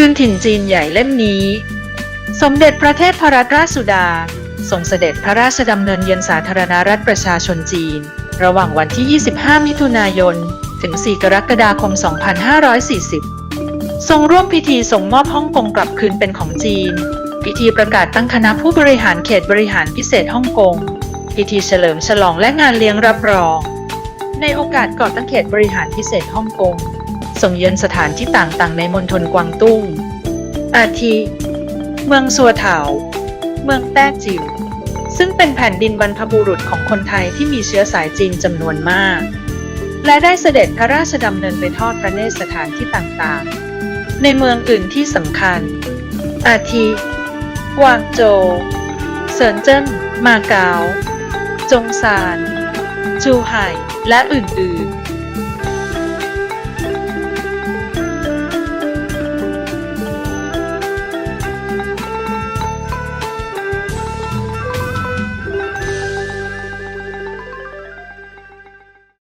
คืนถิ่นจีนใหญ่เล่มนี้ สมเด็จพระเทพรัตนราชสุดาทรงเสด็จพระราชดำเนินเยือนสาธารณรัฐประชาชนจีน ระหว่างวันที่ 25 มิถุนายน ถึง 4 กรกฎาคม 2540 ทรงร่วมพิธีส่งมอบฮ่องกงกลับคืนเป็นของจีน พิธีประกาศตั้งคณะผู้บริหารเขตบริหารพิเศษฮ่องกง พิธีเฉลิมฉลองและงานเลี้ยงรับรอง ในโอกาสก่อตั้งเขตบริหารพิเศษฮ่องกง ส่งเยือนสถานที่ต่างๆ ในมณฑลกวางตุ้ง อาทิ เมืองสัวเถา เมืองแต้จิ๋ว ซึ่งเป็นแผ่นดินบรรพบุรุษของคนไทยที่มีเชื้อสายจีนจำนวนมาก และได้เสด็จพระราชดำเนินไปทอดพระเนตรสถานที่ต่างๆ ในเมืองอื่นที่สำคัญ อาทิ กวางโจว เซินเจิ้น มาเก๊า จงซาน จูไห่ และอื่นๆ